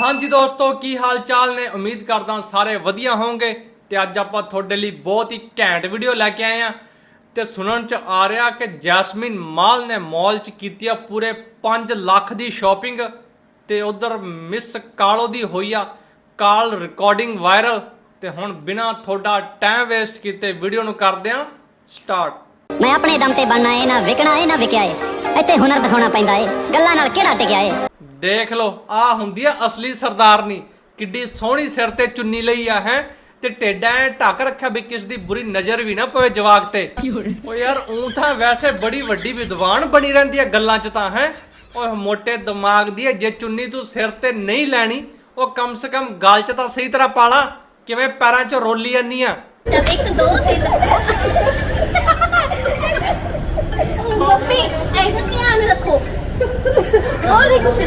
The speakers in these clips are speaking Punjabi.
ਹਾਂਜੀ ਦੋਸਤੋ, ਕੀ ਹਾਲ ਚਾਲ ਨੇ? ਉਮੀਦ ਕਰਦਾ ਸਾਰੇ ਵਧੀਆ ਹੋਵੋਗੇ ਤੇ ਅੱਜ ਆਪਾਂ ਤੁਹਾਡੇ ਲਈ ਬਹੁਤ ਹੀ ਘੈਂਟ ਵੀਡੀਓ ਲੈ ਕੇ ਆਏ ਆ ਤੇ ਸੁਣਨ ਚ ਆ ਰਿਹਾ ਕਿ ਜੈਸਮੀਨ ਮਾਲ ਨੇ ਮਾਲ ਚ ਕੀਤੀ ਆ ਪੂਰੇ 5 ਲੱਖ ਦੀ ਸ਼ਾਪਿੰਗ ਤੇ ਉਧਰ ਮਿਸ ਕਾਲੋ ਦੀ ਹੋਈ ਆ ਕਾਲ ਰਿਕਾਰਡਿੰਗ ਵਾਇਰਲ ਤੇ ਹੁਣ ਬਿਨਾ ਤੁਹਾਡਾ ਟਾਈਮ ਵੇਸਟ ਕੀਤੇ ਵੀਡੀਓ ਨੂੰ ਕਰਦੇ ਆ ਸਟਾਰਟ ਮੈਂ ਆਪਣੇ ਦਮ ਤੇ ਬਣਨਾ ਏ, ਨਾ ਵਿਕਣਾ ਏ, ਨਾ ਵਿਕਿਆ ਏ। ਇੱਥੇ ਹੁਨਰ ਦਿਖਾਉਣਾ ਪੈਂਦਾ ਏ। ਗੱਲਾਂ ਨਾਲ ਕਿਹੜਾ ਟਿਕਿਆ ਏ? ਦੇਖ ਲਓ ਆ ਹੁੰਦੀ ਆ ਅਸਲੀ ਸਰਦਾਰਨੀ। ਕਿੱਡੀ ਸੋਹਣੀ ਸਿਰ ਤੇ ਚੁੰਨੀ ਲਈ ਆ ਹੈ ਤੇ ਟੇਡਾ ਐ ਢੱਕ ਰੱਖਿਆ ਵੀ ਕਿਸ ਦੀ ਬੁਰੀ ਨਜ਼ਰ ਵੀ ਨਾ ਪਵੇ ਜਵਾਕ ਤੇ। ਓ ਯਾਰ ਉਂ ਤਾਂ ਵੈਸੇ ਬੜੀ ਵੱਡੀ ਵਿਦਵਾਨ ਬਣੀ ਰਹਿੰਦੀ ਆ ਗੱਲਾਂ 'ਚ ਤਾਂ ਹੈ? ਓਏ ਮੋਟੇ ਦਿਮਾਗ ਦੀ ਐ ਜੇ ਚੁੰਨੀ ਤੂੰ ਸਿਰ ਤੇ ਨਹੀਂ ਲੈਣੀ ਉਹ ਕਮ ਸੇ ਕਮ ਗਲ 'ਚ ਤਾਂ ਸਹੀ ਤਰ੍ਹਾਂ ਪਾਲਾ ਕਿਵੇਂ ਪੈਰਾਂ 'ਚ ਰੋਲੀ ਜਾਂਦੀ ਆ? ਚੱਲ ਇੱਕ ਦੋ ਤਿੰਨ। ਮੰਮੀ ਐਸਾ ਧਿਆਨ ਰੱਖੋ। ਹੋਰ ਨਹੀਂ ਕੁਛ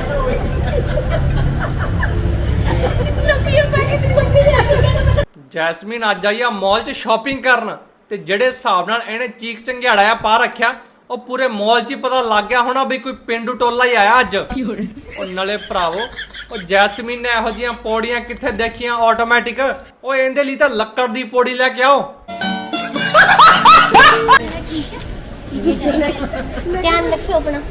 ਲੱਭੀ ਉਹ ਪੈਸੇ ਦੀ ਮੰਮੀ ਲੈ ਕੇ ਜੈਸਮੀਨ, ਅੱਜ ਆਈ ਆ ਮਾਲ 'ਚ ਸ਼ਾਪਿੰਗ ਕਰਨ ਤੇ ਜਿਹੜੇ ਹਿਸਾਬ ਨਾਲ ਇਹਨੇ ਚੀਕ ਚੰਗਿਆੜਾ ਆ ਪਾ ਰੱਖਿਆ, ਉਹ ਪੂਰੇ ਮਾਲ 'ਚ ਹੀ ਪਤਾ ਲੱਗ ਗਿਆ ਹੋਣਾ ਵੀ ਕੋਈ ਪਿੰਡੂ ਟੋਲਾ ਹੀ ਆਇਆ ਅੱਜ। ਉਹ ਨਲੇ ਭਰਾਵੋ, ਉਹ ਜੈਸਮੀਨ ਨੇ ਇਹੋ ਜੀਆਂ ਪੌੜੀਆਂ ਕਿੱਥੇ ਦੇਖੀਆਂ ਆਟੋਮੈਟਿਕ ਉਹ ਇਹਦੇ ਲਈ ਤਾਂ ਲੱਕੜ ਦੀ ਪੌੜੀ ਲੈ ਕੇ ਆਓ। ਧਿਆਨ ਰੱਖਿਓ ਆਪਣਾ।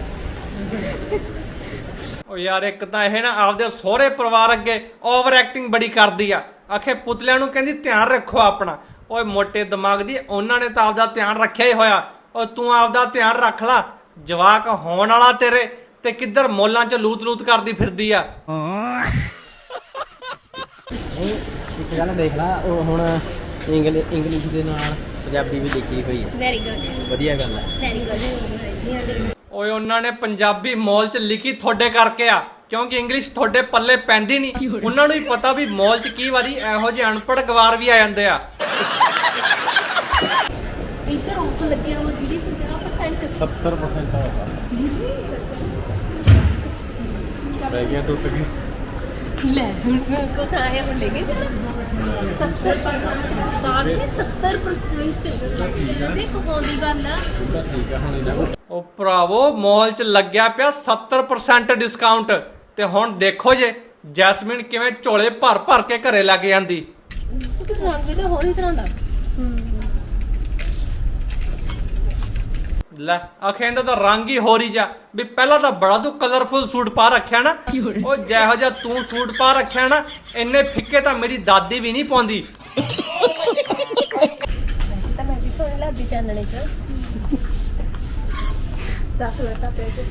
ਉਹ ਯਾਰ ਇੱਕ ਤਾਂ ਇਹ ਨਾ ਆਪਦੇ ਸਹੁਰੇ ਪਰਿਵਾਰ ਅੱਗੇ ਓਵਰ ਐਕਟਿੰਗ ਬੜੀ ਕਰਦੀ ਆ। ਆਖੇ ਪੁਤਲਿਆਂ ਨੂੰ ਕਹਿੰਦੀ ਧਿਆਨ ਰੱਖੋ ਆਪਣਾ। ਓਏ ਮੋਟੇ ਦਿਮਾਗ ਦੀ ਉਹਨਾਂ ਨੇ ਤਾਂ ਆਪਦਾ ਧਿਆਨ ਰੱਖਿਆ ਹੀ ਹੋਇਆ। ਓ ਤੂੰ ਆਪਦਾ ਧਿਆਨ ਰੱਖ ਲਾ। ਜਵਾਕ ਹੋਣ ਵਾਲਾ ਤੇਰੇ ਤੇ ਕਿੱਧਰ ਮੋਲਾਂ 'ਚ ਲੂਤ ਲੂਤ ਕਰਦੀ ਫਿਰਦੀ ਆ? ਇੱਕ ਗੱਲ ਦੇਖ ਲਾ ਉਹ ਹੁਣ ਇੰਗਲਿ- ਇੰਗਲਿਸ਼ ਦੇ ਨਾਲ ਪੰਜਾਬੀ ਵੀ ਲਿਖੀ ਹੋਈ ਹੈ। ਵੈਰੀ ਗੁੱਡ ਵਧੀਆ ਗੱਲ ਹੈ। ਵੈਰੀ ਗੁੱਡ ਓਏ ਉਹਨਾਂ ਨੇ ਪੰਜਾਬੀ ਮੌਲ 'ਚ ਲਿਖੀ ਤੁਹਾਡੇ ਕਰਕੇ ਆ ਕਿਉਂਕਿ ਇੰਗਲਿਸ਼ ਤੁਹਾਡੇ ਪੱਲੇ ਪੈਂਦੀ ਨਹੀਂ। ਉਹਨਾਂ ਨੂੰ ਹੀ ਪਤਾ ਵੀ ਮੌਲ 'ਚ ਕੀ ਵਾਰੀ ਇਹੋ ਜਿਹੇ ਅਨਪੜ੍ਹ ਗਵਾਰ ਵੀ ਆ ਜਾਂਦੇ ਆ। ਇੱਧਰ ਆਫਰ ਲੱਗਿਆ ਹੋਇਆ ਦੀਦੀ 50% 70% ਹੋਗਾ ਰਹਿ ਗਿਆ ਟੁੱਟ ਗਈ ਲੈ ਹੁਣ ਕੁਛ ਆਇਆ ਹੁਣ ਲੈ ਗਏ ਜਾਣਾ 70% ਸਾਰ ਜੀ 70% ਦੇਖੋ ਹੋਂਦੀ ਗੱਲ ਆ। ਤਾਂ ਠੀਕ ਆ ਹੁਣ ਇਹਨਾਂ ਕੋਲ ਉਹ ਭਰਾਵੋ ਮਾਲ 'ਚ ਲੱਗਿਆ ਪਿਆ 70% ਡਿਸਕਾਊਂਟ ਤੇ ਹੁਣ ਦੇਖੋ ਜੇ ਜੈਸਮੀਨ ਕਿਵੇਂ ਝੋਲੇ ਭਰ ਭਰ ਕੇ ਘਰੇ ਲੱਗ ਜਾਂਦੀ ਕਿਉਂਕਿ ਰੰਗ ਹੋਰ ਹੀ ਤਰ੍ਹਾਂ ਦਾ। ਲੈ ਆਖੇ ਇਹਦਾ ਤਾਂ ਰੰਗ ਹੀ ਹੋਰ ਹੀ ਜਾ ਵੀ ਪਹਿਲਾਂ ਤਾਂ ਬੜਾ ਤੂੰ ਕਲਰਫੁਲ ਸੂਟ ਪਾ ਰੱਖਿਆ ਨਾ ਉਹ ਜਿਹੋ ਜਿਹਾ ਤੂੰ ਸੂਟ ਪਾ ਰੱਖਿਆ ਨਾ ਇੰਨੇ ਫਿੱਕੇ ਤਾਂ ਮੇਰੀ ਦਾਦੀ ਵੀ ਨਹੀਂ ਪਾਉਂਦੀ। ਤਾਂ ਮੈਂ ਵੀ ਸੋਹਣੀ ਲੱਗਦੀ ਚਾਨਣੇ ਚ। ਦਸ ਲੱਟਾ ਪੈ ਕੇ।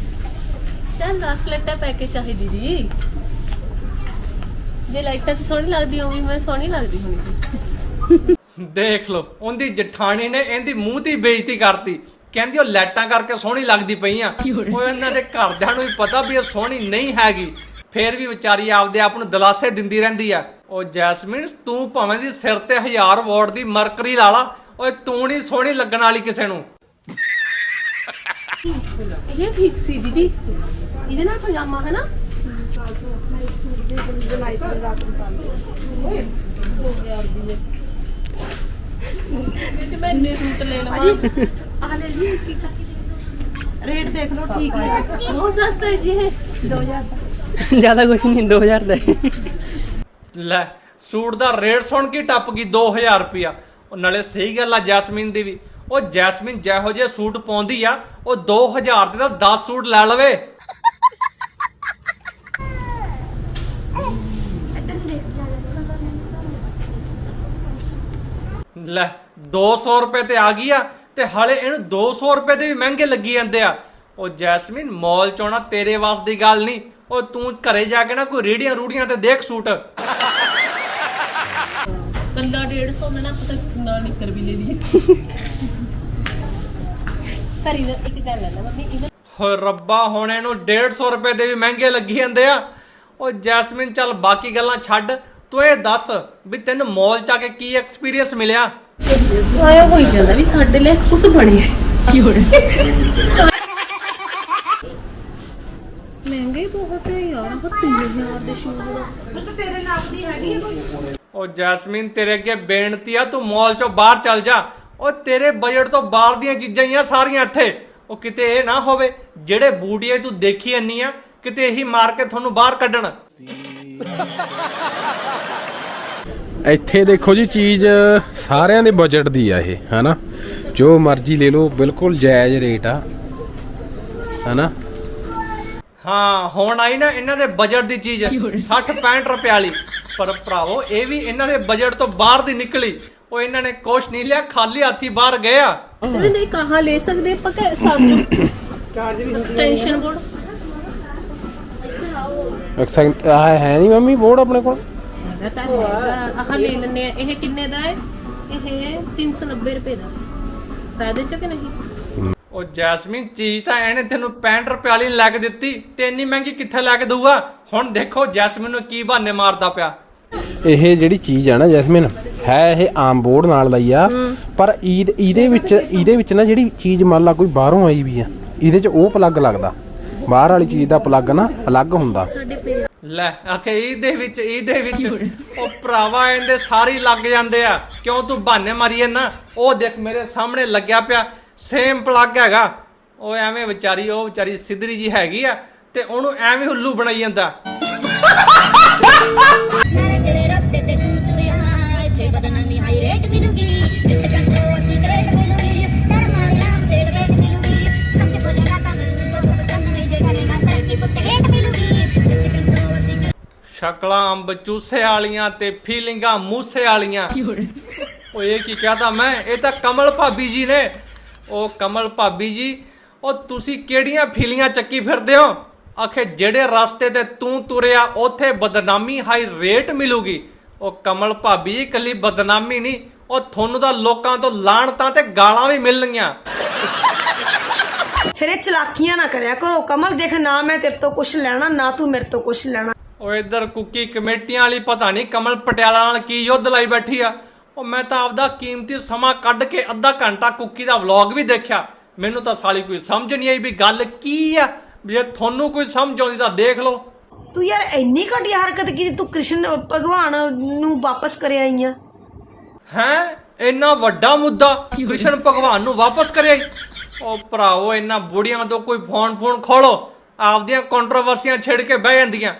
ਚੱਲ 10 ਲੱਟਾ ਪੈ ਕੇ ਚਾਹੀਦੀ ਜੀ ਜੇ ਲਾਈਟਾਂ ਤੇ ਸੋਹਣੀ ਲੱਗਦੀ ਹੋਵੇ ਮੈਂ ਸੋਹਣੀ ਲੱਗਦੀ ਹੋਣੀ। ਦੇਖ ਲਓ ਉਹਦੀ ਜਠਾਣੀ ਨੇ ਇਹਦੀ ਮੂੰਹ ਤੇ ਬੇਇੱਜ਼ਤੀ ਕਰਤੀ। ਕਹਿੰਦੀ ਉਹ ਲੈਟਾਂ ਕਰਕੇ ਸੋਹਣੀ ਲੱਗਦੀ ਪਈ ਆ ਉਹ ਇਹਨਾਂ ਦੇ ਘਰਦਿਆਂ ਨੂੰ ਵੀ ਪਤਾ ਵੀ ਇਹ ਸੋਹਣੀ ਨਹੀਂ ਹੈਗੀ। ਫੇਰ ਵੀ ਵਿਚਾਰੀ ਆਪਦੇ ਆਪ ਨੂੰ ਦਿਲਾਸੇ ਦਿੰਦੀ ਰਹਿੰਦੀ ਆ। ਉਹ ਜੈਸਮਿਨ ਤੂੰ ਭਾਵੇਂ ਦੀ ਸਿਰ ਤੇ 1000 ਵਾਟ ਦੀ ਮਰਕਰੀ ਲਾ ਲਾ ਓਏ ਤੂੰ ਨਹੀਂ ਸੋਹਣੀ ਲੱਗਣ ਵਾਲੀ ਕਿਸੇ ਨੂੰ। ਇਹ ਠੀਕ ਸੀ ਦੀਦੀ। ਇਹਦੇ ਨਾਲ ਪਜਾਮਾ ਹੈ ਨਾ? ਵਿੱਚ ਮੈਂ ਨੇ ਸੂਟ ਲੈ ਲਵਾਂ ਆ ਲੈ ਜੀ ਕੀ ਰੇਟ ਦੇਖ ਲਓ ਠੀਕ ਨੇ। ਬਹੁਤ ਸਸਤਾ ਹੈ ਜੀ ਇਹ। ਜ਼ਿਆਦਾ ਕੁਝ ਨਹੀਂ 2000 ਦਾ। ਲੈ ਸੂਟ ਦਾ ਰੇਟ ਸੁਣ ਕੇ ਟੱਪ ਗਈ 2000 ਰੁਪਿਆ ਉਹ ਨਾਲੇ ਸਹੀ ਗੱਲ ਆ ਜੈਸਮੀਨ ਦੀ ਵੀ। ਉਹ ਜੈਸਮੀਨ ਜਿਹੋ ਜਿਹੇ ਸੂਟ ਪਾਉਂਦੀ ਆ ਉਹ 2000 ਦੇ ਤਾਂ 10 ਸੂਟ ਲੈ ਲਵੇ। ਲੈ 200 ਰੁਪਏ ਤੇ ਆ ਗਈ ਆ। ਤੇ ਹਾਲੇ ਇਹਨੂੰ 200 ਰੁਪਏ ਦੇ ਵੀ ਮਹਿੰਗੇ ਲੱਗੀ ਜਾਂਦੇ ਆ। ਉਹ ਜੈਸਮੀਨ ਮਾਲ ਚੋਣਾ ਤੇਰੇ ਵਾਸ ਦੀ ਗੱਲ ਨਹੀਂ। ਉਹ ਤੂੰ ਘਰੇ ਜਾ ਕੇ ਨਾ ਕੋਈ ਰੇੜੀਆਂ ਰੂੜੀਆਂ ਤੇ ਦੇਖ ਸੂਟ। ਕੱਲਾ 150 ਦਾ ਨਾ ਪਤਾ ਕਿੰਨਾ ਨਿੱਕਰ ਵੀ ਲੈ ਲਈ ਕਰੀ ਨਾ ਇੱਕ ਗੱਲ ਹੈ ਨਾ ਮੰਮੀ ਇਹਦਾ ਹੋਏ ਰੱਬਾ ਹੁਣ ਇਹਨੂੰ 150 ਰੁਪਏ ਦੇ ਵੀ ਮਹਿੰਗੇ ਲੱਗੀ ਜਾਂਦੇ ਆ। ਉਹ ਜੈਸਮਿਨ ਚੱਲ ਬਾਕੀ ਗੱਲਾਂ ਛੱਡ। ਤੂੰ ਇਹ ਦੱਸ ਵੀ ਤੈਨੂੰ ਮਾਲ ਚ ਆ ਕੇ ਕੀ ਐਕਸਪੀਰੀਅੰਸ ਮਿਲਿਆ? ਆਇਆ ਹੋਈ ਜਾਂਦਾ ਵੀ ਸਾਡੇ ਲਈ ਕੁਝ ਬਣੇ। ਕੀ ਹੋ ਰਿਹਾ? ਮਹਿੰਗੇ ਬਹੁਤ ਹੈ ਯਾਰ 3000 ਦੇ ਸ਼ੂਜ਼ ਦਾ ਉਹ ਜੈਸਮਿਨ ਤੇਰੇ ਅੱਗੇ ਬੇਨਤੀ ਆ ਤੂੰ ਮਾਲ ਚੋਂ ਬਾਹਰ ਚੱਲ ਜਾ। ਉਹ ਤੇਰੇ ਬਜਟ ਤੋਂ ਬਾਹਰ ਦੀਆਂ ਚੀਜ਼ਾਂ ਹੀ ਆ ਸਾਰੀਆਂ ਇੱਥੇ। ਉਹ ਕਿਤੇ ਇਹ ਨਾ ਹੋਵੇ ਜਿਹੜੇ ਬੂਟੀਏ ਤੂੰ ਦੇਖੀ ਅੰਨੀ ਆ ਕਿਤੇ ਇਹੀ ਮਾਰ ਕੇ ਤੁਹਾਨੂੰ ਬਾਹਰ ਕੱਢਣ। ਇੱਥੇ ਦੇਖੋ ਜੀ ਚੀਜ਼ ਸਾਰਿਆਂ ਦੇ ਬਜਟ ਦੀ ਆ ਇਹ ਹਨਾ? ਜੋ ਮਰਜ਼ੀ ਲੈ ਲਓ ਬਿਲਕੁਲ ਜਾਇਜ਼ ਰੇਟ ਆ ਹਨਾ? ਹਾਂ ਹੁਣ ਆਈ ਨਾ ਇਹਨਾਂ ਦੇ ਬਜਟ ਦੀ ਚੀਜ਼। 60 65 ਰੁਪਏ ਵਾਲੀ। ਪਰ ਭਰਾਵੋ ਇਹ ਵੀ ਇਹਨਾਂ ਦੇ ਬਜਟ ਤੋਂ ਬਾਹਰ ਦੀ ਨਿਕਲੀ। ਉਹ ਇਹਨਾਂ ਨੇ ਕੁਛ ਨਹੀਂ ਲਿਆ ਖਾਲੀ ਹੱਥੀ ਬਾਹਰ ਗਏ ਆ। ਨਹੀਂ ਕਹਾਂ ਲੈ ਸਕਦੇ ਆਪਾਂ ਕਿ ਸਾਨੂੰ ਐਕਸਟੈਂਸ਼ਨ ਬੋਰਡ ਐਕਸੈਂਟ ਆ ਹੈ ਨਹੀਂ ਮੰਮੀ ਬੋਰਡ ਆਪਣੇ ਕੋਲ? ਹੈਗਾ ਤਾਂ ਹੈਗਾ। ਆਹ ਲੈ ਲੈਣੇ ਆ। ਇਹ ਕਿੰਨੇ ਦਾ ਹੈ? ਇਹ 390 ਰੁਪਏ ਦਾ। ਫਾਇਦੇ ਚ ਕਿ ਨਹੀਂ? ਉਹ ਜੈਸਮੀਨ ਚੀਜ਼ ਤਾਂ ਇਹਨੇ ਤੈਨੂੰ 65 ਰੁਪਏ ਵਾਲੀ ਲੈ ਕੇ ਦਿੱਤੀ। ਤੇ ਇੰਨੀ ਮਹਿੰਗੀ ਕਿੱਥੇ ਲੈ ਕੇ ਦਊਗਾ? ਹੁਣ ਦੇਖੋ ਜੈਸਮੀਨ ਨੂੰ ਕੀ ਬਹਾਨੇ ਮਾਰਦਾ ਪਿਆ। ਇਹ ਜਿਹੜੀ ਚੀਜ਼ ਆ ਨਾ ਜੈਸਮਿਨ ਹੈ ਇਹ ਆਮ ਬੋਰਡ ਨਾਲ ਦਾ ਹੀ। ਆ ਪਰ ਈਦ ਇਹਦੇ ਵਿੱਚ ਇਹਦੇ ਵਿੱਚ ਨਾ ਜਿਹੜੀ ਚੀਜ਼ ਮੰਨ ਲਾ ਕੋਈ ਬਾਹਰੋਂ ਆਈ ਵੀ ਆ ਇਹਦੇ 'ਚ ਉਹ ਪਲੱਗ ਲੱਗਦਾ। ਬਾਹਰ ਵਾਲੀ ਚੀਜ਼ ਦਾ ਪਲੱਗ ਨਾ ਅਲੱਗ ਹੁੰਦਾ। ਲੈ ਆਖੇ ਇਹਦੇ ਵਿੱਚ ਇਹਦੇ ਵਿੱਚ। ਉਹ ਭਰਾਵਾ ਇਹਦੇ ਸਾਰੇ ਲੱਗ ਜਾਂਦੇ ਆ। ਕਿਉਂ ਤੂੰ ਬਹਾਨੇ ਮਾਰੀ ਨਾ ਉਹ ਦੇਖ ਮੇਰੇ ਸਾਹਮਣੇ ਲੱਗਿਆ ਪਿਆ। ਸੇਮ ਪਲੱਗ ਹੈਗਾ। ਉਹ ਐਵੇਂ ਵਿਚਾਰੀ ਉਹ ਵਿਚਾਰੀ ਸਿੱਧਰੀ ਜੀ ਹੈਗੀ ਆ। ਤੇ ਉਹਨੂੰ ਐਵੇਂ ਹੁੱਲੂ ਬਣਾਈ ਜਾਂਦਾ। ਸ਼ਕਲਾਂ ਅੰਬ ਚੂਸੇ ਵਾਲੀਆਂ ਤੇ ਫੀਲਿੰਗਾਂ ਮੂਸੇ ਵਾਲੀਆਂ। ਉਹ ਇਹ ਕੀ ਕਹਤਾ ਮੈਂ? ਇਹ ਤਾਂ ਕਮਲ ਭਾਬੀ ਜੀ ਨੇ। ਉਹ ਕਮਲ ਭਾਬੀ ਜੀ, ਉਹ ਤੁਸੀਂ ਕਿਹੜੀਆਂ ਫੀਲੀਆਂ ਚੱਕੀ ਫਿਰਦੇ ਹੋ? ਆਖੇ, ਜਿਹੜੇ ਰਸਤੇ ਤੇ ਤੂੰ ਤੁਰਿਆ, ਉੱਥੇ ਬਦਨਾਮੀ ਹਾਈ ਰੇਟ ਮਿਲੂਗੀ। ਉਹ ਕਮਲ ਭਾਬੀ ਜੀ ਕੱਲੀ ਬਦਨਾਮੀ ਨਹੀਂ, ਉਹ ਤੁਹਾਨੂੰ ਤਾਂ ਲੋਕਾਂ ਤੋਂ ਲਾਣਤਾਂ ਤੇ ਗਾਲਾਂ ਵੀ ਮਿਲਣਗੀਆਂ। ਫਿਰ ਇਹ ਚਲਾਕੀਆਂ ਨਾ ਕਰਿਆ ਕਰੋ। ਕਮਲ ਦੇਖ, ਨਾ ਮੈਂ ਤੇਰੇ ਤੋਂ ਕੁਝ ਲੈਣਾ, ਨਾ ਤੂੰ ਮੇਰੇ ਤੋਂ ਕੁਝ ਲੈਣਾ। ਉਹ ਇੱਧਰ ਕੁੱਕੀ ਕਮੇਟੀਆਂ ਵਾਲੀ ਪਤਾ ਨਹੀਂ ਕਮਲ ਪਟਿਆਲਾ ਨਾਲ ਕੀ ਯੁੱਧ ਲਾਈ ਬੈਠੀ ਆ। ਉਹ ਮੈਂ ਤਾਂ ਆਪਦਾ ਕੀਮਤੀ ਸਮਾਂ ਕੱਢ ਕੇ ਅੱਧਾ ਘੰਟਾ ਕੁੱਕੀ ਦਾ ਵਲੌਗ ਵੀ ਦੇਖਿਆ। ਮੈਨੂੰ ਤਾਂ ਸਾਲੀ ਕੋਈ ਸਮਝ ਨਹੀਂ ਆਈ ਵੀ ਗੱਲ ਕੀ ਆ। ਜੇ ਤੁਹਾਨੂੰ ਕੋਈ ਸਮਝ ਆਉਂਦੀ ਤਾਂ ਦੇਖ ਲਓ। ਤੂੰ ਯਾਰ ਇੰਨੀ ਘਟੀਆ ਹਰਕਤ ਕੀਤੀ ਤੂੰ ਕ੍ਰਿਸ਼ਨ ਭਗਵਾਨ ਨੂੰ ਵਾਪਸ ਕਰ ਆਈ ਆ। ਹੈ? ਇੰਨਾ ਵੱਡਾ ਮੁੱਦਾ ਕ੍ਰਿਸ਼ਨ ਭਗਵਾਨ ਨੂੰ ਵਾਪਸ ਕਰਿਆ ਈ। ਉਹ ਭਰਾਵੋ ਇੰਨਾ ਬੁੜੀਆਂ ਤੋਂ ਕੋਈ ਫੋਨ ਫੋਨ ਖੋਲੋ। ਆਪਦੀਆਂ ਕੰਟਰੋਵਰਸੀਆਂ ਛੇੜ ਕੇ ਬਹਿ ਜਾਂਦੀਆਂ।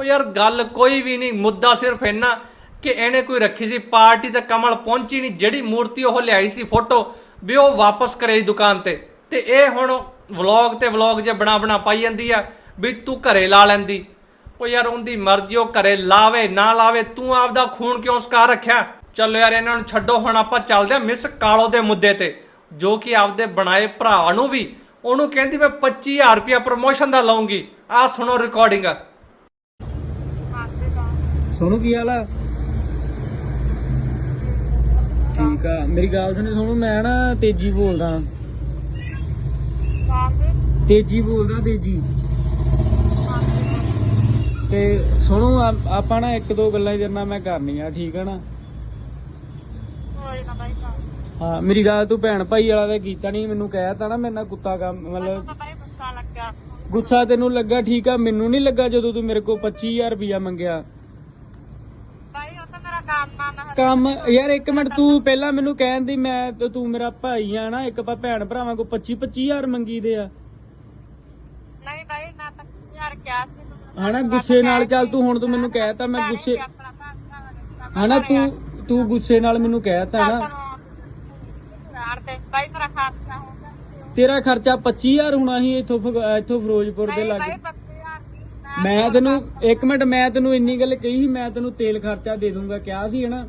ਉਹ ਯਾਰ ਗੱਲ ਕੋਈ ਵੀ ਨਹੀਂ, ਮੁੱਦਾ ਸਿਰਫ ਇੰਨਾ ਕਿ ਇਹਨੇ ਕੋਈ ਰੱਖੀ ਸੀ ਪਾਰਟੀ ਤੇ ਕਮਲ ਪਹੁੰਚੀ ਨਹੀਂ, ਜਿਹੜੀ ਮੂਰਤੀ ਉਹ ਲਿਆਈ ਸੀ ਫੋਟੋ ਵੀ ਉਹ ਵਾਪਸ ਕਰੇ ਦੁਕਾਨ ਤੇ। ਤੇ ਇਹ ਹੁਣ ਵਲੌਗ ਤੇ ਵਲੌਗ ਜੇ ਬਣਾ ਬਣਾ ਪਾਈ ਜਾਂਦੀ ਆ ਵੀ ਤੂੰ ਘਰੇ ਲਾ ਲੈਂਦੀ। ਉਹ ਯਾਰ ਉਹਦੀ ਮਰਜ਼ੀ, ਉਹ ਘਰੇ ਲਾਵੇ, ਨਾ ਲਾਵੇ, ਤੂੰ ਆਪਦਾ ਖੂਨ ਕਿਉਂ ਸਕਾ ਰੱਖਿਆ? ਚੱਲ ਯਾਰ ਇਹਨਾਂ ਨੂੰ ਛੱਡੋ, ਹੁਣ ਆਪਾਂ ਚੱਲਦੇ ਆ ਮਿਸ ਕਾਲੋ ਦੇ ਮੁੱਦੇ ਤੇ, ਜੋ ਕਿ ਆਪਦੇ ਬਣਾਏ ਭਰਾ ਨੂੰ ਵੀ, ਉਹਨੂੰ ਕਹਿੰਦੀ ਮੈਂ 25000 ਰੁਪਇਆ ਪ੍ਰਮੋਸ਼ਨ ਦਾ ਲਾਉਂਗੀ ਆਹ ਸੁਣੋ ਰਿਕਾਰਡਿੰਗ ਸੋਨੂੰ ਕੀ ਹਾਲ ਆ? ਠੀਕ ਆ। ਮੇਰੀ ਗੱਲ ਸੁਣੀ ਸੋਨੂੰ ਮੈਂ ਨਾ ਤੇਜੀ ਬੋਲਦਾ। ਤੇਜੀ ਬੋਲਦਾ ਤੇਜੀ। ਤੇ ਸੋਨੂੰ ਆ- ਆਪਾਂ ਨਾ ਇੱਕ ਦੋ ਗੱਲਾਂ ਜਰਨਾ ਮੈਂ ਕਰਨੀਆਂ ਠੀਕ ਆ ਨਾ? ਹਾਂ ਮੇਰੀ ਗੱਲ ਤੂੰ ਭੈਣ ਭਾਈ ਵਾਲਾ ਤਾਂ ਕੀਤਾ ਨਹੀਂ ਮੈਨੂੰ ਕਹਿ ਤਾ ਨਾ ਮੇਰੇ ਨਾਲ ਕੁੱਤਾ ਕੰਮ ਮਤਲਬ ਗੁੱਸਾ ਤੈਨੂੰ ਲੱਗਾ ਠੀਕ ਆ ਮੈਨੂੰ ਨਹੀਂ ਲੱਗਾ ਜਦੋਂ ਤੂੰ ਮੇਰੇ ਕੋਲ 25000 ਰੁਪਇਆ ਮੰਗਿਆ। ਕੰਮ ਯਾਰ ਇੱਕ ਮਿੰਟ ਤੂੰ ਪਹਿਲਾਂ ਮੈਨੂੰ ਕਹਿਣ ਦੀ ਮੈਂ ਤੇ ਤੂੰ ਮੇਰਾ ਭਾਈ ਆ ਨਾ ਇੱਕ ਆਪਾਂ ਭੈਣ ਭਰਾਵਾਂ ਕੋ 25 25000 ਮੰਗੀਦੇ ਆ। ਨਹੀਂ ਬਾਈ ਮੈਂ ਤਾਂ ਯਾਰ ਕਿਹਾ ਸੀ ਤੂੰ। ਹਨਾ ਗੁੱਸੇ ਨਾਲ ਚੱਲ ਤੂੰ ਹੁਣ ਤੂੰ ਮੈਨੂੰ ਕਹਿਤਾ ਮੈਂ ਗੁੱਸੇ ਆਪਣਾ ਭਰਾ ਹਨਾ ਤੂੰ ਤੂੰ ਗੁੱਸੇ ਨਾਲ ਮੈਨੂੰ ਕਹਿਤਾ ਨਾ। ਰਾੜ ਤੇ ਬਾਈ ਮੇਰਾ ਖਾਤਾ ਹੋਗਾ ਤੇਰਾ ਖਰਚਾ 25000 ਹੋਣਾ ਸੀ ਇੱਥੋਂ ਫਗ- ਇੱਥੋਂ ਫਿਰੋਜ਼ਪੁਰ ਦੇ ਬਾਈ ਲਾਗੇ। 25000 ਦੀ ਮੈਂ ਤੈਨੂੰ ਇੱਕ ਮਿੰਟ ਮੈਂ ਤੈਨੂੰ ਇੰਨੀ ਗੱਲ ਕਹੀ ਸੀ ਮੈਂ ਤੈਨੂੰ ਤੇਲ ਖਰਚਾ ਦੇ ਦੂੰਗਾ ਕਿਹਾ ਸੀ ਹਨਾ?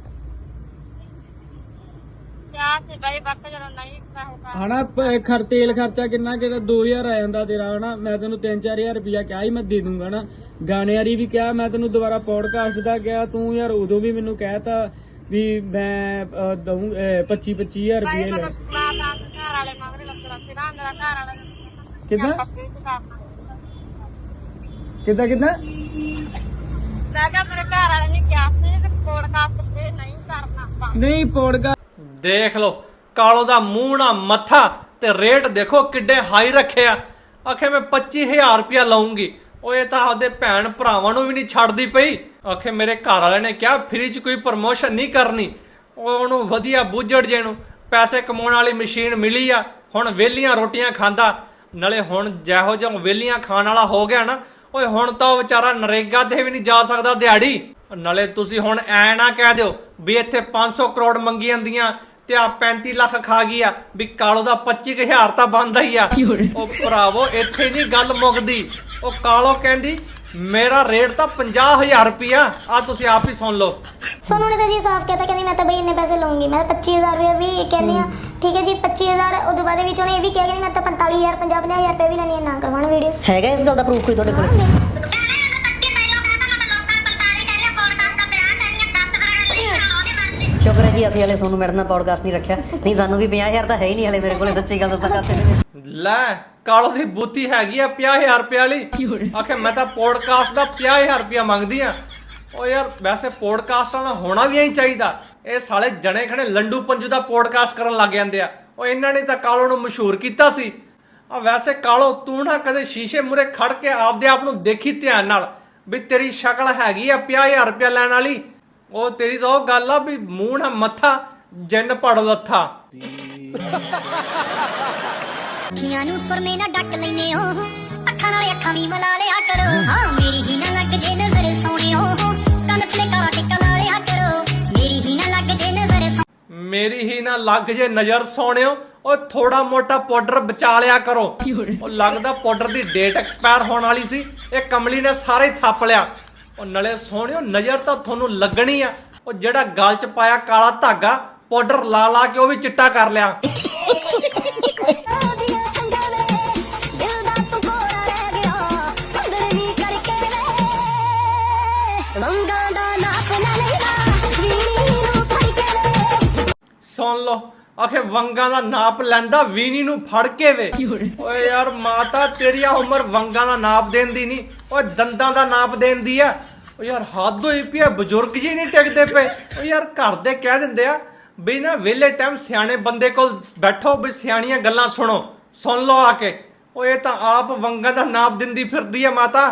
ਕਿਹਾ ਸੀ ਬਾਈ ਬੱਕ ਜਦੋਂ ਨਹੀਂ ਰਹੂਗਾ ਹਨਾ ਪ- ਖਰ ਤੇਲ ਖਰਚਾ ਕਿੰਨਾ ਕਿਹੜਾ 2000 ਆ ਜਾਂਦਾ ਤੇਰਾ ਹਨਾ? ਮੈਂ ਤੈਨੂੰ 3-4000 ਰੁਪਇਆ ਕਿਹਾ ਸੀ ਮੈਂ ਦੇ ਦੂੰਗਾ ਨਾ ਗਾਣੇ ਵਾਲੀ ਵੀ ਕਿਹਾ ਮੈਂ ਤੈਨੂੰ ਦੁਬਾਰਾ ਪੌਡਕਾਸਟ ਦਾ ਕਿਹਾ ਤੂੰ ਯਾਰ ਉਦੋਂ ਵੀ ਮੈਨੂੰ ਕਹਿਤਾ ਵੀ ਮੈਂ ਅ, ਦਊਂ 25-25000 ਰੁਪਏ ਲੈ। ਮੈਂ ਤਾਂ ਘਰ ਵਾਲੇ ਮਗਰ ਲੱਗਣਾ ਸੀ ਨਾ ਮੇਰਾ ਘਰ ਵਾਲਾ ਕਿੱਦਾਂ? ਕਰਨਾ ਕਿੱਦਾਂ ਕਿੱਦਾਂ? ਮੈਂ ਕਿਹਾ ਮੇਰੇ ਘਰ ਵਾਲੇ ਨੇ ਕਿਹਾ ਸੀ ਕਿ ਪੋਡਕਾਸਟ ਤੇ ਨਹੀਂ ਕਰਨਾ ਆਪਾਂ। ਨਹੀਂ ਪੌਡਕਾਸਟ ਦੇਖ ਲਓ ਕਾਲੋ ਦਾ ਮੂੰਹ ਨਾ ਮੱਥਾ ਤੇ ਰੇਟ ਦੇਖੋ ਕਿੱਡੇ ਹਾਈ ਰੱਖਿਆ ਆਖੇ ਮੈਂ 25000 ਰੁਪਇਆ ਲਾਉਂਗੀ। ਉਹ ਇਹ ਤਾਂ ਆਪਦੇ ਭੈਣ ਭਰਾਵਾਂ ਨੂੰ ਵੀ ਨਹੀਂ ਛੱਡਦੀ ਪਈ। ਆਖੇ ਮੇਰੇ ਘਰ ਵਾਲੇ ਨੇ ਕਿਹਾ ਫ੍ਰੀ 'ਚ ਕੋਈ ਪ੍ਰਮੋਸ਼ਨ ਨਹੀਂ ਕਰਨੀ। ਉਹ ਉਹਨੂੰ ਵਧੀਆ ਬੁੱਝੜ ਜੇ ਨੂੰ ਪੈਸੇ ਕਮਾਉਣ ਵਾਲੀ ਮਸ਼ੀਨ ਮਿਲੀ ਆ। ਹੁਣ ਵੇਲੀਆਂ ਰੋਟੀਆਂ ਖਾਂਦਾ। ਨਾਲੇ ਹੁਣ ਜਿਹੋ ਜਿਹਾ ਵੇਲੀਆਂ ਖਾਣ ਵਾਲਾ ਹੋ ਗਿਆ ਨਾ ਓਏ ਹੁਣ ਤਾਂ ਉਹ ਵਿਚਾਰਾ ਨਰੇਗਾ ਤੇ ਵੀ ਨਹੀਂ ਜਾ ਸਕਦਾ ਦਿਹਾੜੀ। ਨਾਲੇ ਤੁਸੀਂ ਹੁਣ ਐ ਨਾ ਕਹਿ ਦਿਓ ਵੀ ਇੱਥੇ 500 ਕਰੋੜ ਮੰਗੀ ਜਾਂਦੀਆਂ ਤੇ ਆ 35 ਲੱਖ ਖਾ ਗਈ ਆ ਵੀ ਕਾਲੋ ਦਾ 25000 ਤਾਂ ਬਣਦਾ ਹੀ ਆ। ਉਹ ਭਰਾਵੋ ਇੱਥੇ ਨਹੀਂ ਗੱਲ ਮੁੱਕਦੀ। ਉਹ ਕਾਲੋ ਕਹਿੰਦੀ ਮੇਰਾ ਰੇਟ ਤਾਂ 50000 ਰੁਪਿਆ ਆ ਤੁਸੀਂ ਆਪ ਹੀ ਸੁਣ ਲਓ। ਸੋਨੂ ਨੇ ਤਾਂ ਜੀ ਸਾਫ਼ ਕਹਿਤਾ ਕਹਿੰਦੀ ਮੈਂ ਤਾਂ ਬਈ ਇੰਨੇ ਪੈਸੇ ਲਵਾਂਗੀ ਮੈਂ ਤਾਂ 25000 ਰੁਪਏ ਵੀ ਕਹਿੰਦੀ ਆ ਠੀਕ ਹੈ ਜੀ 25000 ਉਦੋਂ ਬਾਅਦ ਵਿੱਚ ਉਹਨੇ ਇਹ ਵੀ ਕਿਹਾ ਕਿ ਮੈਂ ਤਾਂ 45000 50 50000 ਰੁਪਏ ਵੀ ਲੈਣੀ ਹੈ ਨਾ ਕਰਵਾਉਣ ਵੀਡੀਓਸ ਹੈਗਾ ਇਸ ਗੱਲ ਦਾ ਪ੍ਰੂਫ ਕੋਈ ਤੁਹਾਡੇ ਕੋਲ? ਸ਼ੁਕਰ ਹੈ ਜੀ, ਅਸੀਂ ਹਲੇ ਤੁਹਾਨੂੰ ਮੈਡਮ ਦਾ ਪੌਡਕਾਸਟ ਨਹੀਂ ਰੱਖਿਆ। ਨਹੀਂ, ਸਾਨੂੰ ਵੀ 50000 ਤਾਂ ਹੈ ਹੀ ਨਹੀਂ ਹਲੇ ਮੇਰੇ ਕੋਲੇ, ਸੱਚੀ ਗੱਲ ਦੱਸਾਂ ਕਾਸੇ ਦੇ ਲੈ, ਕਾਲੋ ਦੀ ਬੂਤੀ ਹੈਗੀ ਆ 50000 ਰੁਪਏ ਵਾਲੀ। ਆਖੇ, ਮੈਂ ਤਾਂ ਪੋਡਕਾਸਟ ਦਾ 50000 ਰੁਪਏ ਮੰਗਦੀ ਆ। ਓ ਯਾਰ, ਵੈਸੇ ਪੋਡਕਾਸਟ ਵਾਲਾ ਹੋਣਾ ਵੀ ਐਂ ਚਾਹੀਦਾ। ਇਹ ਸਾਲੇ ਜਣੇ ਖਣੇ ਲੰਡੂ ਪੰਜੂ ਦਾ ਪੋਡਕਾਸਟ ਕਰਨ ਲੱਗ ਜਾਂਦੇ ਆ। ਓ ਇਹਨਾਂ ਨੇ ਤਾਂ ਕਾਲੋ ਨੂੰ ਮਸ਼ਹੂਰ ਕੀਤਾ ਸੀ। ਆ ਵੈਸੇ ਕਾਲੋ, ਤੂੰ ਨਾ ਕਦੇ ਸ਼ੀਸ਼ੇ ਮੂਰੇ ਖੜ ਕੇ ਆਪਦੇ ਆਪ ਨੂੰ ਦੇਖੀ ਧਿਆਨ ਨਾਲ। ਵੀ ਤੇਰੀ ਸ਼ਕਲ ਹੈਗੀ ਆ 50000 ਰੁਪਏ ਲੈਣ ਵਾਲੀ। ਉਹ ਤੇਰੀ ਤਾਂ ਉਹ ਗੱਲ ਆ ਵੀ ਮੂੰਹ ਨਾ ਮੱਥਾ ਜਿੰਨ ਪੜ ਲੱਥਾ। ਅੱਖੀਆਂ ਨੂੰ ਸੁਰਮੇ ਨਾ ਡੱਕ ਲੈਨੇ ਹੋ ਅੱਖਾਂ ਨਾਲ ਅੱਖਾਂ ਵੀ ਮਿਲਾ ਲਿਆ ਕਰੋ। ਹਾਂ ਮੇਰੀ ਹੀ ਨਾ ਲੱਗ ਜੇ ਨਜ਼ਰ ਸੋਹਣਿਓ। ਕੰਨ ਥਲੇ ਕਾਲਾ ਟਿੱਕਾ ਲਾ ਲਿਆ ਕਰੋ। ਮੇਰੀ ਹੀ ਨਾ ਲੱਗ ਜੇ ਨਜ਼ਰ ਸੋਹਣਿਓ ਮੇਰੀ ਹੀ ਨਾ ਲੱਗ ਜੇ ਨਜ਼ਰ ਸੋਹਣਿਓ। ਉਹ ਥੋੜਾ ਮੋਟਾ ਪਾਊਡਰ ਬਚਾ ਲਿਆ ਕਰੋ। ਉਹ ਲੱਗਦਾ ਪਾਊਡਰ ਦੀ ਡੇਟ ਐਕਸਪਾਇਰ ਹੋਣ ਵਾਲੀ ਸੀ। ਇਹ ਕਮਲੀ ਨੇ ਸਾਰੇ ਥੱਪ ਲਿਆ। ਉਹ ਨਲੇ ਸੋਹਣਿਓ ਨਜ਼ਰ ਤਾਂ ਤੁਹਾਨੂੰ ਲੱਗਣੀ ਆ। ਉਹ ਜਿਹੜਾ ਗਲ 'ਚ ਪਾਇਆ ਕਾਲਾ ਧਾਗਾ ਪਾਊਡਰ ਲਾ ਲਾ ਕੇ ਉਹ ਵੀ ਚਿੱਟਾ ਕਰ ਲਿਆ। ਮੰਗਾਂ ਦਾ ਨਾਪ ਨਾ ਲੈਣਾ ਵੀਣੀ ਨੂੰ ਫੜ ਕੇ ਵੇ ਸੁਣ ਲਓ ਆਖੇ ਵੰਗਾਂ ਦਾ ਨਾਪ ਲੈਂਦਾ ਵੀਨੀ ਨੂੰ ਫੜ ਕੇ ਵੇ। ਓਏ ਯਾਰ ਮਾਤਾ ਤੇਰੀ ਆ ਉਮਰ ਵੰਗਾਂ ਦਾ ਨਾਪ ਦੇਣ ਦੀ ਨਹੀਂ। ਓਏ ਦੰਦਾਂ ਦਾ ਨਾਪ ਦੇਣ ਦੀ ਆ। ਓ ਯਾਰ ਹੱਦ ਹੋਈ ਪਈ ਆ ਬਜ਼ੁਰਗ ਜੀ ਨਹੀਂ ਟਿਕਦੇ ਪਏ। ਓ ਯਾਰ ਘਰ ਦੇ ਕਹਿ ਦਿੰਦੇ ਆ ਵੀ ਨਾ ਵਿਹਲੇ ਟਾਈਮ ਸਿਆਣੇ ਬੰਦੇ ਕੋਲ ਬੈਠੋ ਵੀ ਸਿਆਣੀਆਂ ਗੱਲਾਂ ਸੁਣੋ। ਸੁਣ ਲਓ ਆ ਕੇ। ਓ ਇਹ ਤਾਂ ਆਪ ਵੰਗਾਂ ਦਾ ਨਾਪ ਦਿੰਦੀ ਫਿਰਦੀ ਆ ਮਾਤਾ।